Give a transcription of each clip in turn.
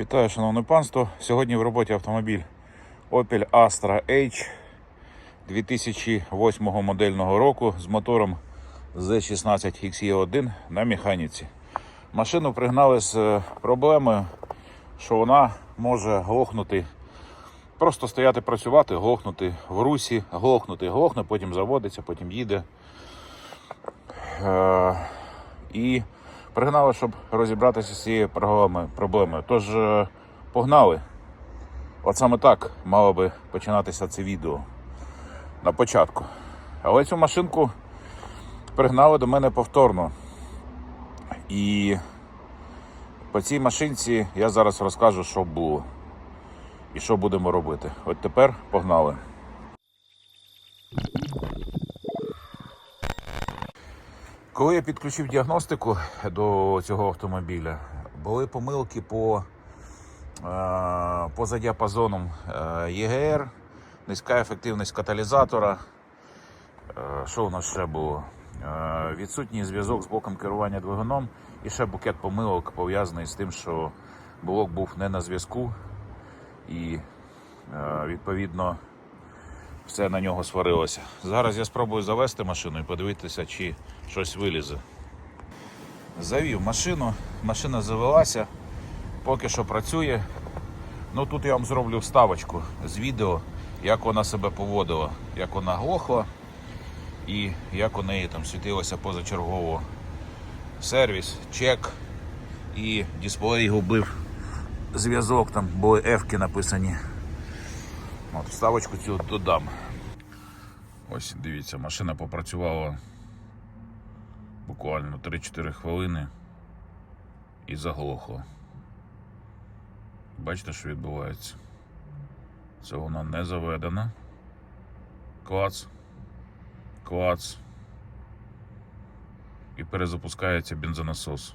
Вітаю, шановне панство. Сьогодні в роботі автомобіль Opel Astra H 2008 модельного року з мотором Z16 XE1 на механіці. Машину пригнали з е, проблемою, що вона може глохнути, просто стояти працювати, глохнути в русі, глохнути, глохне, потім заводиться, потім їде. Е, і пригнали, щоб розібратися з цією проблемою. Тож е, погнали. От саме так мало би починатися це відео на початку. Але цю машинку пригнали до мене повторно. І по цій машинці я зараз розкажу, що було і що будемо робити. От тепер погнали. Коли я підключив діагностику до цього автомобіля, були помилки по, е, поза діапазоном е, ЄГР, низька ефективність каталізатора. Е, Що у нас ще було? Відсутній зв'язок з блоком керування двигуном і ще букет помилок пов'язаний з тим, що блок був не на зв'язку і відповідно все на нього сварилося. Зараз я спробую завести машину і подивитися, чи щось вилізе. Завів машину, машина завелася, поки що працює. Ну тут я вам зроблю вставочку з відео, як вона себе поводила, як вона глохла і як у неї там світилося позачергово сервіс, чек і дисплей губив зв'язок, там були F-ки написані. От, вставочку цю додам. Ось дивіться, машина попрацювала буквально 3-4 хвилини і заглохла. Бачите, що відбувається? Це вона не заведена. Клац. Клац. І перезапускається бензонасос.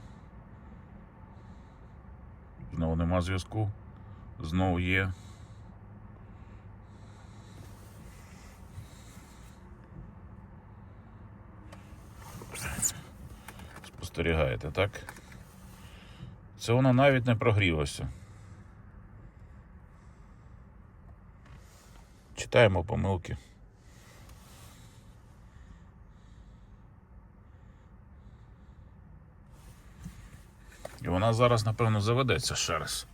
Знову нема зв'язку. Знову є. Спостерігаєте, так? Це воно навіть не прогрілося. Читаємо помилки. І вона зараз, напевно, заведеться ще раз.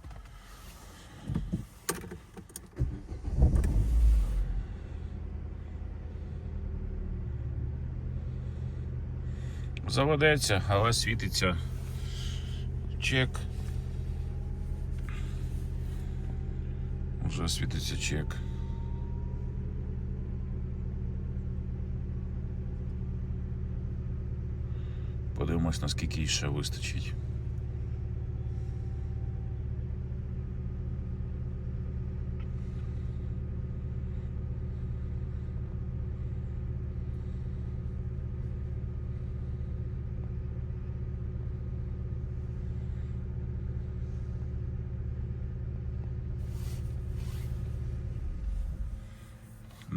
Заведеться, але світиться чек. Вже світиться чек. Подивимось, наскільки ще вистачить.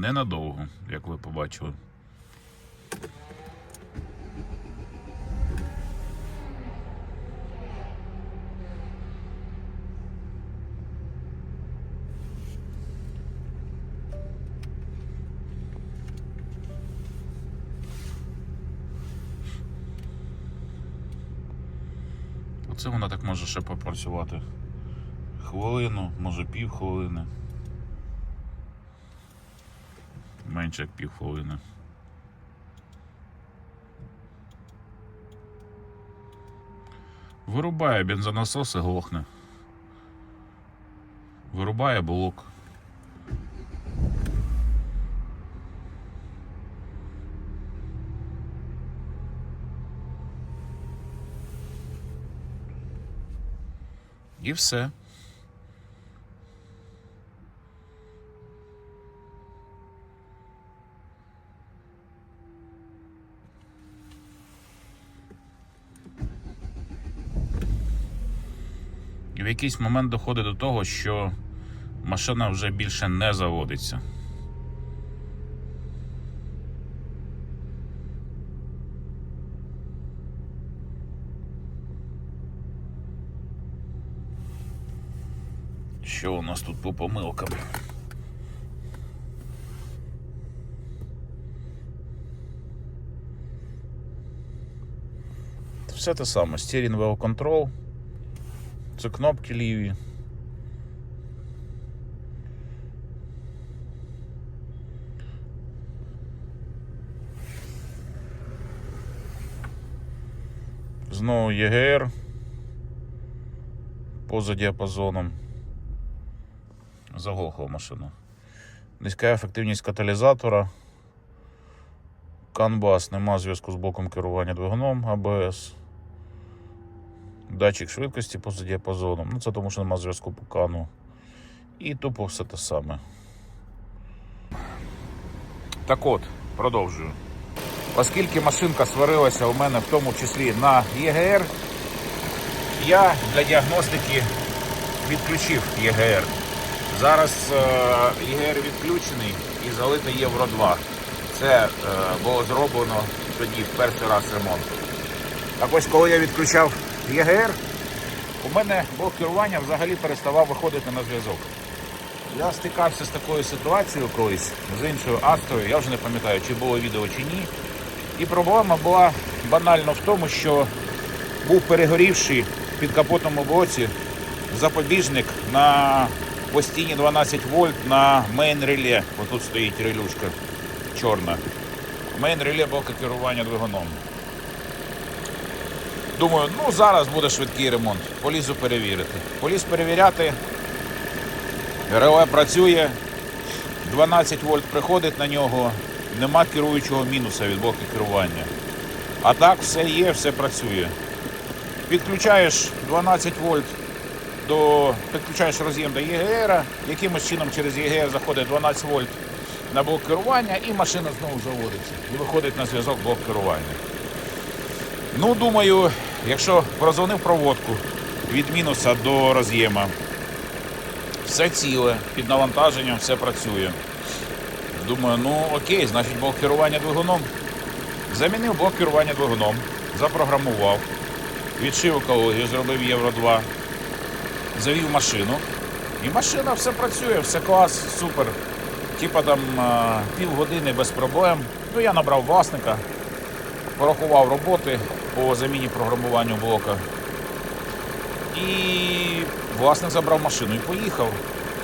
Ненадовго, як ви побачили. Оце вона так може ще попрацювати хвилину, може пів хвилини. Менше як пів хвилини. Вирубає бензонасос і глохне. Вирубає блок. І все. В якийсь момент доходить до того, що машина вже більше не заводиться. Що у нас тут по помилкам? Все те саме. Steering wheel control. Це кнопки ліві. Знову ЄГР поза діапазоном. Заглохла машина. Низька ефективність каталізатора. Канбас, нема зв'язку з блоком керування двигуном АБС. Датчик швидкості поза діапазоном. Ну це тому, що нема зв'язку по кану. І тупо все те саме. Так от, продовжую. Оскільки машинка сварилася у мене в тому числі на ЄГР, я для діагностики відключив ЄГР. Зараз е, ЄГР відключений і залитий Євро 2. Це е, було зроблено тоді в перший раз ремонту. Так ось, коли я відключав ЄГР, у мене блок керування взагалі переставав виходити на зв'язок. Я стикався з такою ситуацією колись з іншою Астрою, я вже не пам'ятаю, чи було відео чи ні. І проблема була банально в тому, що був перегорівший в підкапотному блоці запобіжник на постійні 12 вольт на мейн реле. Отут стоїть релюшка чорна. Мейн реле блока керування двигуном. Думаю, ну зараз буде швидкий ремонт. Полізу перевірити. Поліз перевіряти. Реле працює. 12 вольт приходить на нього. Нема керуючого мінуса від блоку керування. А так все є, все працює. Підключаєш 12 вольт до підключаєш роз'єм до ЄГР, якимось чином через ЄГР заходить 12 вольт на блок керування і машина знову заводиться. І виходить на зв'язок блок керування. Ну, думаю, якщо прозвонив проводку від мінуса до роз'єма, все ціле, під навантаженням все працює. Думаю, ну окей, значить блок керування двигуном. Замінив блок керування двигуном, запрограмував, відшив екологію, зробив Євро 2, завів машину. І машина все працює, все клас, супер. Типа там а, півгодини без проблем. Ну, я набрав власника, порахував роботи по заміні програмуванню блока. І власник забрав машину і поїхав.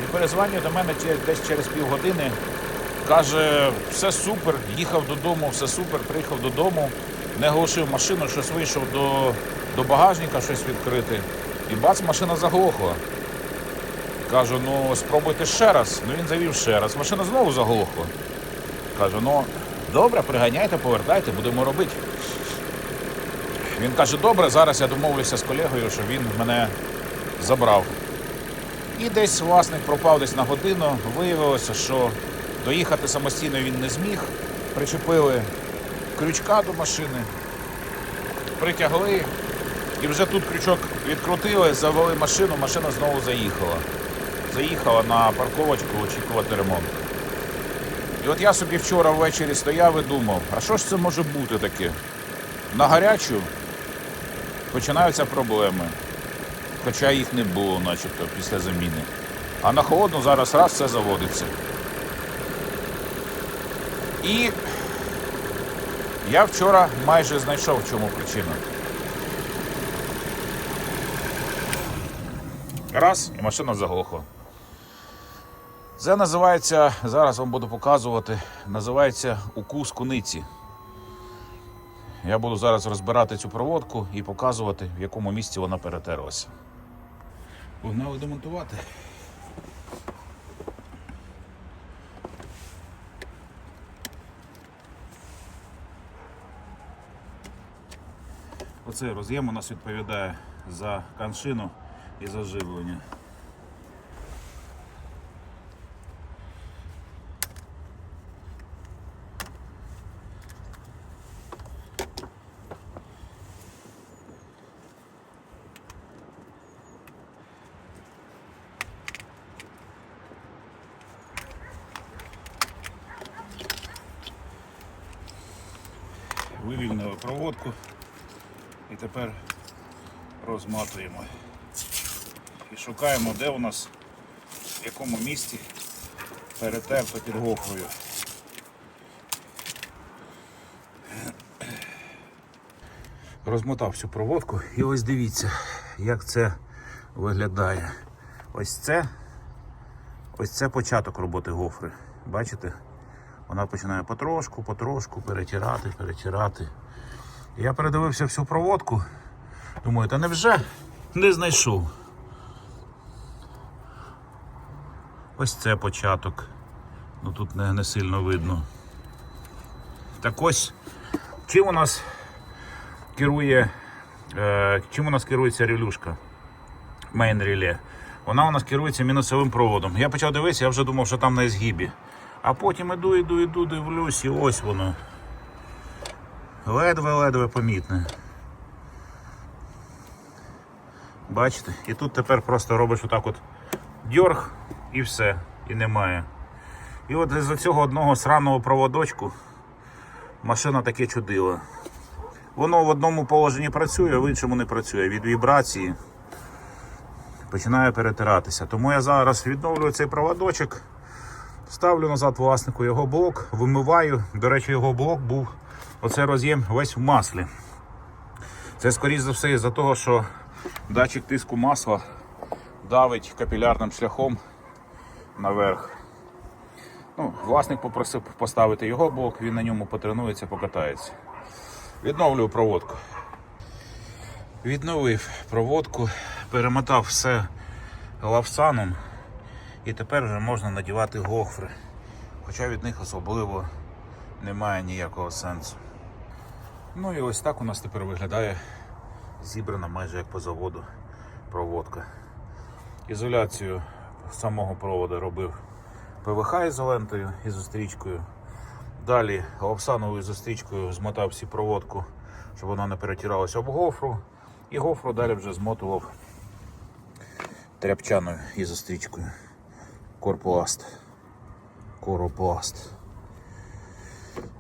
І перезвонює до мене десь через півгодини. Каже, все супер, їхав додому, все супер, приїхав додому, не глушив машину, щось вийшов до, до багажника, щось відкрити. І бац, машина заглохла. Кажу, ну спробуйте ще раз. Ну він завів ще раз. Машина знову заглохла. Кажу, ну добре, приганяйте, повертайте, будемо робити. Він каже, добре, зараз я домовлюся з колегою, що він мене забрав. І десь власник пропав десь на годину. Виявилося, що доїхати самостійно він не зміг. Причепили крючка до машини, притягли. І вже тут крючок відкрутили, завели машину, машина знову заїхала. Заїхала на парковочку очікувати ремонт. І от я собі вчора ввечері стояв і думав, а що ж це може бути таке? На гарячу починаються проблеми. Хоча їх не було, начебто, після заміни. А на холодну зараз раз все заводиться. І я вчора майже знайшов, в чому причина. Раз, і машина заглохла. Це називається, зараз вам буду показувати, називається укус куниці. Я буду зараз розбирати цю проводку і показувати, в якому місці вона перетерлася. Погнали демонтувати. Оцей роз'єм у нас відповідає за каншину і за проводку і тепер розматуємо. І шукаємо, де у нас в якому місці перетерто під гофрою. Розмотав всю проводку і ось дивіться, як це виглядає. Ось це, ось це початок роботи гофри. Бачите? Вона починає потрошку, потрошку перетирати, перетирати. Я передивився всю проводку. Думаю, та невже не знайшов. Ось це початок. Ну тут не, не сильно видно. Так ось, чим у нас керує, е, чим у нас керується релюшка? Мейн реле. Вона у нас керується мінусовим проводом. Я почав дивитися, я вже думав, що там на згибі. А потім іду, іду, іду, дивлюсь, і ось воно. Ледве-ледве помітне. Бачите? І тут тепер просто робиш отак от дьорг і все, і немає. І от з цього одного сраного проводочку машина таке чудила. Воно в одному положенні працює, а в іншому не працює. Від вібрації починає перетиратися. Тому я зараз відновлюю цей проводочок, ставлю назад власнику його блок, вимиваю. До речі, його блок був оцей роз'єм весь в маслі. Це скоріш за все із-за того, що датчик тиску масла давить капілярним шляхом наверх. Ну, власник попросив поставити його блок, він на ньому потренується, покатається. Відновлюю проводку. Відновив проводку, перемотав все лавсаном і тепер вже можна надівати гофри. Хоча від них особливо немає ніякого сенсу. Ну і ось так у нас тепер виглядає зібрана майже як по заводу проводка. Ізоляцію самого проводу робив ПВХ ізолентою і зустрічкою. Далі лапсановою зустрічкою змотав всі проводку, щоб вона не перетиралася об гофру. І гофру далі вже змотував тряпчаною і зустрічкою. Корпласт. Коропласт.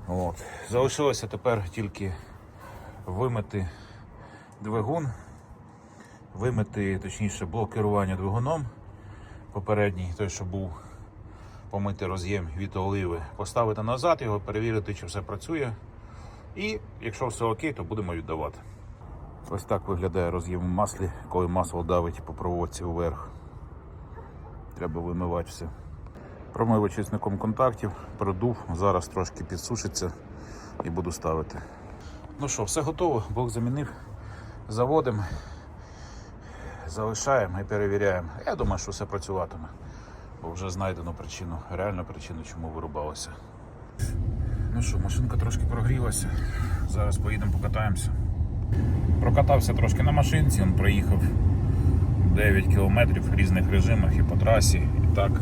От. Залишилося тепер тільки вимити двигун, вимити, точніше, блок керування двигуном попередній, той, що був помити роз'єм від оливи, поставити назад його, перевірити, чи все працює. І якщо все окей, то будемо віддавати. Ось так виглядає роз'єм у маслі, коли масло давить по проводці вверх. Треба вимивати все. Промив очисником контактів, продув, зараз трошки підсушиться і буду ставити. Ну що, все готово, блок замінив. Заводимо, залишаємо і перевіряємо. Я думаю, що все працюватиме, бо вже знайдено причину, реальну причину, чому вирубалося. Ну що, машинка трошки прогрілася. Зараз поїдемо покатаємося. Прокатався трошки на машинці, він проїхав 9 кілометрів в різних режимах і по трасі, і так.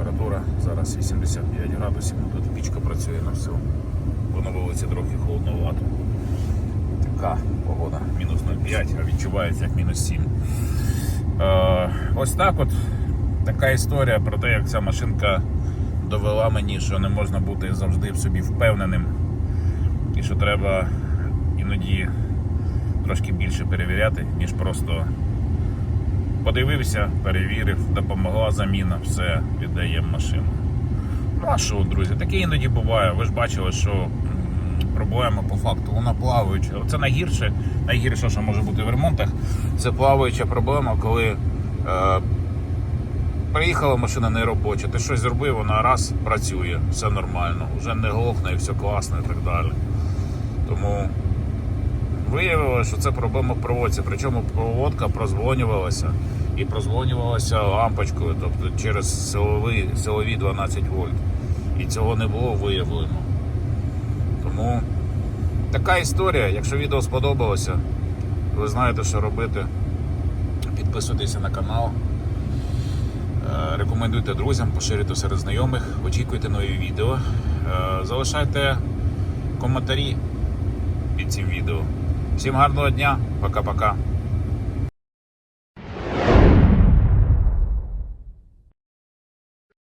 Температура зараз 85 градусів. Ну, Тут пічка працює на все. Бо на вулиці трохи холодновато. Така погода. Мінус 0,5, а відчувається як мінус 7. Е, ось так от така історія про те, як ця машинка довела мені, що не можна бути завжди в собі впевненим. І що треба іноді трошки більше перевіряти, ніж просто подивився, перевірив, допомогла заміна, все, віддаємо машину. Ну а що, друзі, таке іноді буває. Ви ж бачили, що проблема по факту вона плаваюча. Це найгірше, найгірше, що може бути в ремонтах, це плаваюча проблема, коли е, приїхала машина не робоча, ти щось зробив, вона раз працює, все нормально, вже не глохне все класно і так далі. Тому виявилося, що це проблема в проводці. Причому проводка прозвонювалася і прозвонювалася лампочкою, тобто через силові, силові 12 вольт. І цього не було виявлено. Тому така історія. Якщо відео сподобалося, ви знаєте, що робити. Підписуйтеся на канал. Е, Рекомендуйте друзям, поширюйте серед знайомих, очікуйте нові відео. Е, Залишайте коментарі під цим відео. Всім гарного дня, пока-пока.